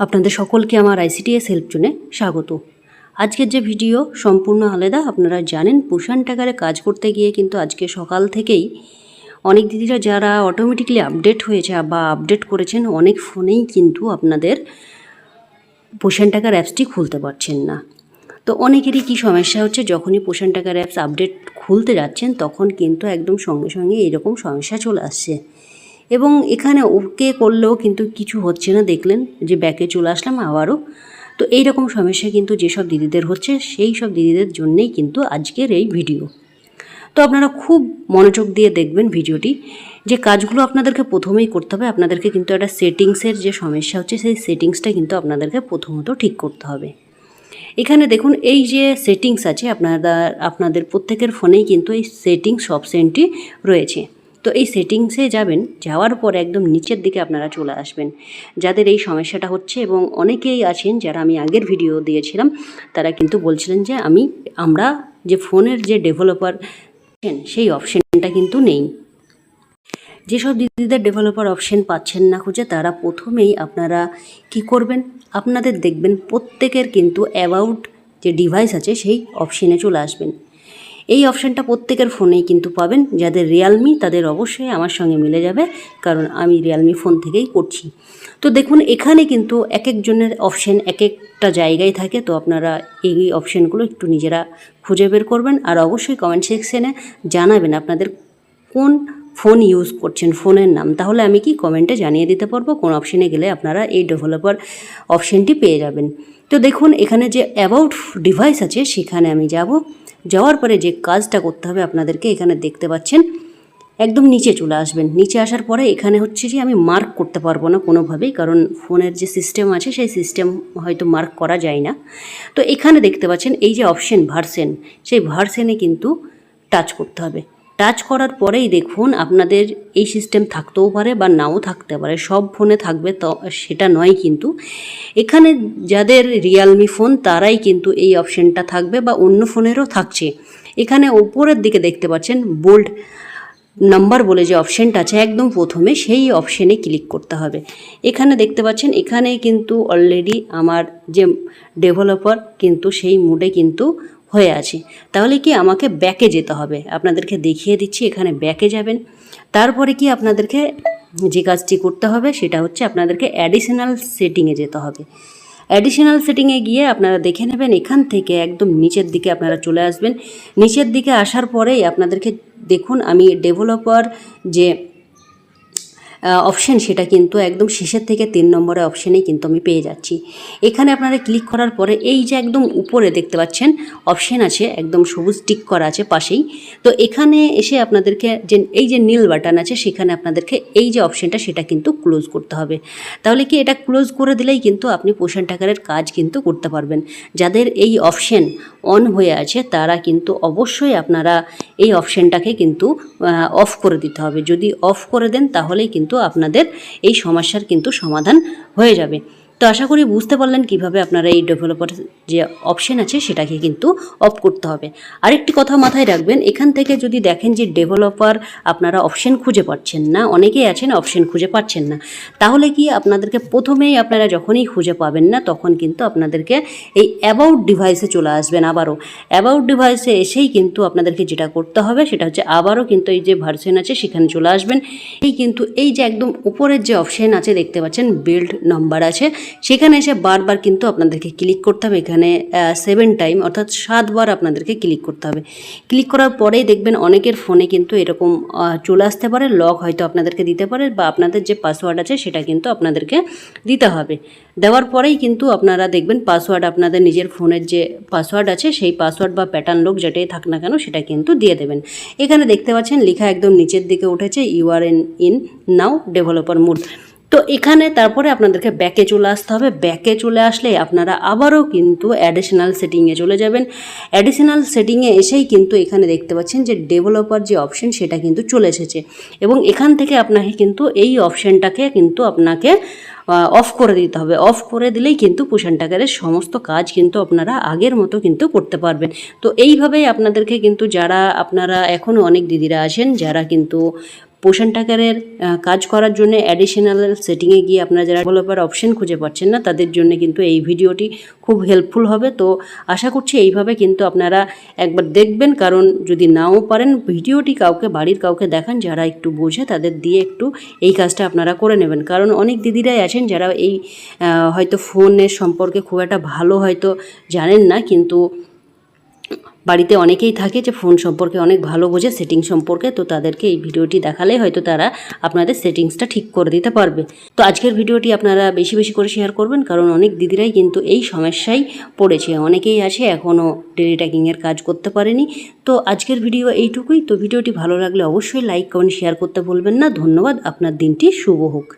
আপনাদের সকলকে আমার আইসিটিএস হেল্প জোনে স্বাগত। আজকের যে ভিডিও সম্পূর্ণ আলাদা, আপনারা জানেন পুষান টাকারে কাজ করতে গিয়ে কিন্তু আজকে সকাল থেকেই অনেক দিদিরা যারা অটোমেটিকলি আপডেট হয়েছে বা আপডেট করেছেন, অনেক ফোনেই কিন্তু আপনাদের পোষণ টাকার অ্যাপসটি খুলতে পারছেন না। তো অনেকেরই কী সমস্যা হচ্ছে, যখনই পোষণ টাকার অ্যাপস আপডেট খুলতে যাচ্ছেন, তখন কিন্তু একদম সঙ্গে সঙ্গে এরকম সমস্যা চলে আসছে। এবং এখানে ওকে করলেও কিন্তু কিছু হচ্ছে না, দেখলেন যে ব্যাকে চলে আসলাম আবারও। তো এই রকম সমস্যা কিন্তু যেসব দিদিদের হচ্ছে, সেই সব দিদিদের জন্যেই কিন্তু আজকের এই ভিডিও তো আপনারা খুব মনোযোগ দিয়ে দেখবেন ভিডিওটি। যে কাজগুলো আপনাদেরকে প্রথমেই করতে হবে, আপনাদেরকে কিন্তু একটা সেটিংসের যে সমস্যা হচ্ছে, সেই সেটিংসটা কিন্তু আপনাদেরকে প্রথমত ঠিক করতে হবে। এখানে দেখুন, এই যে সেটিংস আছে, আপনারা, আপনাদের প্রত্যেকের ফোনেই কিন্তু এই সেটিংস অপশানটি রয়েছে। তো এই সেটিংসে যাবেন, যাওয়ার পর একদম নিচের দিকে আপনারা চলে আসবেন। যাদের এই সমস্যাটা হচ্ছে এবং অনেকেই আছেন যারা আমি আগের ভিডিও দিয়েছিলাম, তারা কিন্তু বলছিলেন যে আমি, আমরা যে ফোনের যে ডেভেলপার সেই অপশানটা কিন্তু নেই। যেসব দিদিদের ডেভেলপার অপশন পাচ্ছেন না খুঁজে, তারা প্রথমেই আপনারা কি করবেন? আপনাদের দেখবেন প্রত্যেকের কিন্তু অ্যাবাউট যে ডিভাইস আছে, সেই অপশনে চলে আসবেন। এই অপশানটা প্রত্যেকের ফোনেই কিন্তু পাবেন। যাদের রিয়ালমি তাদের অবশ্যই আমার সঙ্গে মিলে যাবে, কারণ আমি রিয়ালমি ফোন থেকেই করছি। তো দেখুন, এখানে কিন্তু এক একজনের অপশান এক একটা জায়গায় থাকে, তো আপনারা এই অপশানগুলো একটু নিজেরা খুঁজে বের করবেন আর অবশ্যই কমেন্ট সেকশানে জানাবেন আপনাদের কোন ফোন ইউজ করছেন, ফোনের নাম। তাহলে আমি কি কমেন্টে জানিয়ে দিতে পারব কোন অপশানে গেলে আপনারা এই ডেভেলপার অপশানটি পেয়ে যাবেন। তো দেখুন, এখানে যে অ্যাবাউট ডিভাইস আছে, সেখানে আমি যাব। যাওয়ার পরে যে কাজটা করতে হবে আপনাদেরকে এখানে দেখতে পাচ্ছেন, একদম নিচে চলে আসবেন। নিচে আসার পরে এখানে হচ্ছে যে আমি মার্ক করতে পারব না কোনোভাবেই, কারণ ফোনের যে সিস্টেম আছে সেই সিস্টেম হয়তো মার্ক করা যায় না। তো এখানে দেখতে পাচ্ছেন এই যে অপশন ভার্সেন সেই ভার্সেনে কিন্তু টাচ করতে হবে। টাচ করার পরেই দেখুন আপনাদের এই সিস্টেম থাকতেও পারে বা নাও থাকতে পারে, সব ফোনে থাকবে তো, সেটা নয় কিন্তু। এখানে যাদের রিয়ালমি ফোন তারাই কিন্তু এই অপশানটা থাকবে বা অন্য ফোনেরও থাকছে। এখানে ওপরের দিকে দেখতে পাচ্ছেন বোল্ড নাম্বার বলে যে অপশানটা আছে, একদম প্রথমে সেই অপশানে ক্লিক করতে হবে। এখানে দেখতে পাচ্ছেন এখানে কিন্তু অলরেডি আমার যে ডেভেলপার কিন্তু সেই মুডে কিন্তু হয়ে আছি। তাহলে কি আমাকে ব্যাকে যেতে হবে? আপনাদেরকে দেখিয়ে দিচ্ছি, এখানে ব্যাকে যাবেন। তারপরে কি আপনাদেরকে যে কাজটি করতে হবে, সেটা হচ্ছে আপনাদেরকে অ্যাডিশনাল সেটিংয়ে যেতে হবে। অ্যাডিশনাল সেটিংয়ে গিয়ে আপনারা দেখে নেবেন, এখান থেকে একদম নিচের দিকে আপনারা চলে আসবেন। নিচের দিকে আসার পরেই আপনাদেরকে দেখুন, আমি ডেভেলপার যে অপশন সেটা কিন্তু একদম শেষের থেকে তিন নম্বরের অপশানেই কিন্তু আমি পেয়ে যাচ্ছি। এখানে আপনারা ক্লিক করার পরে এই যে একদম উপরে দেখতে পাচ্ছেন অপশন আছে, একদম সবুজ টিক করা আছে পাশেই। তো এখানে এসে আপনাদেরকে যে এই যে নীল বাটন আছে, সেখানে আপনাদেরকে এই যে অপশানটা সেটা কিন্তু ক্লোজ করতে হবে। তাহলে কি এটা ক্লোজ করে দিলেই কিন্তু আপনি পোষণ টাকারের কাজ কিন্তু করতে পারবেন। যাদের এই অপশন অন হয়ে আছে, তারা কিন্তু অবশ্যই আপনারা এই অপশানটাকে কিন্তু অফ করে দিতে হবে। যদি অফ করে দেন, তাহলেই কিন্তু আপনাদের এই সমস্যার কিন্তু সমাধান হয়ে যাবে। তো আশা করি বুঝতে পারলেন কীভাবে আপনারা এই ডেভেলপার যে অপশন আছে সেটাকে কিন্তু অফ করতে হবে। আরেকটি কথা মাথায় রাখবেন, এখান থেকে যদি দেখেন যে ডেভেলপার আপনারা অপশন খুঁজে পাচ্ছেন না, অনেকেই আছেন অপশন খুঁজে পাচ্ছেন না, তাহলে কি আপনাদেরকে প্রথমেই আপনারা যখনই খুঁজে পাবেন না, তখন কিন্তু আপনাদেরকে এই অ্যাবাউট ডিভাইসে চলে আসবেন আবারও। অ্যাবাউট ডিভাইসে এসেই কিন্তু আপনাদেরকে যেটা করতে হবে, সেটা হচ্ছে আবারও কিন্তু এই যে ভার্সন আছে সেখানে চলে আসবেন। এই কিন্তু, এই যে একদম উপরের যে অপশন আছে, দেখতে পাচ্ছেন বিল্ড নাম্বার আছে সেখানে এসে বারবার কিন্তু আপনাদেরকে ক্লিক করতে হবে। এখানে সেভেন টাইম অর্থাৎ সাতবার আপনাদেরকে ক্লিক করতে হবে। ক্লিক করার পরেই দেখবেন অনেকের ফোনে কিন্তু এরকম চলে আসতে পারে লক হয়তো আপনাদেরকে দিতে পারে বা আপনাদের যে পাসওয়ার্ড আছে সেটা কিন্তু আপনাদেরকে দিতে হবে। দেওয়ার পরেই কিন্তু আপনারা দেখবেন পাসওয়ার্ড আপনাদের নিজের ফোনের যে পাসওয়ার্ড আছে, সেই পাসওয়ার্ড বা প্যাটার্ন লোক যেটাই থাক না কেন সেটা কিন্তু দিয়ে দেবেন। এখানে দেখতে পাচ্ছেন লেখা একদম নিচের দিকে উঠেছে U R N in now developer mode তো এখানে তারপরে আপনাদেরকে ব্যাকে চলে আসতে হবে। ব্যাকে চলে আসলে আপনারা আবারও কিন্তু অ্যাডিশনাল সেটিংয়ে চলে যাবেন। অ্যাডিশনাল সেটিংয়ে এসেই কিন্তু এখানে দেখতে পাচ্ছেন যে ডেভেলপার যে অপশন সেটা কিন্তু চলে এসেছে। এবং এখান থেকে আপনাকে কিন্তু এই অপশানটাকে কিন্তু আপনাকে অফ করে দিতে হবে। অফ করে দিলেই কিন্তু পোষণ টাকারের সমস্ত কাজ কিন্তু আপনারা আগের মতো কিন্তু করতে পারবেন। তো এইভাবেই আপনাদেরকে কিন্তু যারা, আপনারা এখনও অনেক দিদিরা আছেন, যারা কিন্তু পোষণ টাকারের কাজ করার জন্য অ্যাডিশনাল সেটিংয়ে গিয়ে আপনারা যারা ডেভেলপার অপশন খুঁজে পাচ্ছেন না, তাদের জন্য কিন্তু এই ভিডিওটি খুব হেল্পফুল হবে। তো আশা করছি এইভাবে কিন্তু আপনারা একবার দেখবেন, কারণ যদি নাও পারেন ভিডিওটি কাউকে, বাড়ির কাউকে দেখান, যারা একটু বোঝে, তাদের দিয়ে একটু এই কাজটা আপনারা করে নেবেন। কারণ অনেক দিদিরাই আছেন যারা এই হয়তো ফোনের সম্পর্কে খুব একটা ভালো হয়তো জানেন না, কিন্তু বাড়িতে অনেকেই থাকে যে ফোন সম্পর্কে অনেক ভালো বোঝে সেটিং সম্পর্কে, তো তাদেরকে এই ভিডিওটি দেখালে হয়তো তারা আপনাদের সেটিংসটা ঠিক করে দিতে পারবে। তো আজকের ভিডিওটি আপনারা বেশি বেশি করে শেয়ার করবেন, কারণ অনেক দিদিরাই কিন্তু এই সমস্যায় পড়েছে। অনেকেই আছে এখনও ডেলি ট্যাকিংয়ের কাজ করতে পারেনি। তো আজকের ভিডিও এইটুকুই। তো ভিডিওটি ভালো লাগলে অবশ্যই লাইক কমেন্ট শেয়ার করতে ভুলবেন না। ধন্যবাদ। আপনার দিনটি শুভ হোক।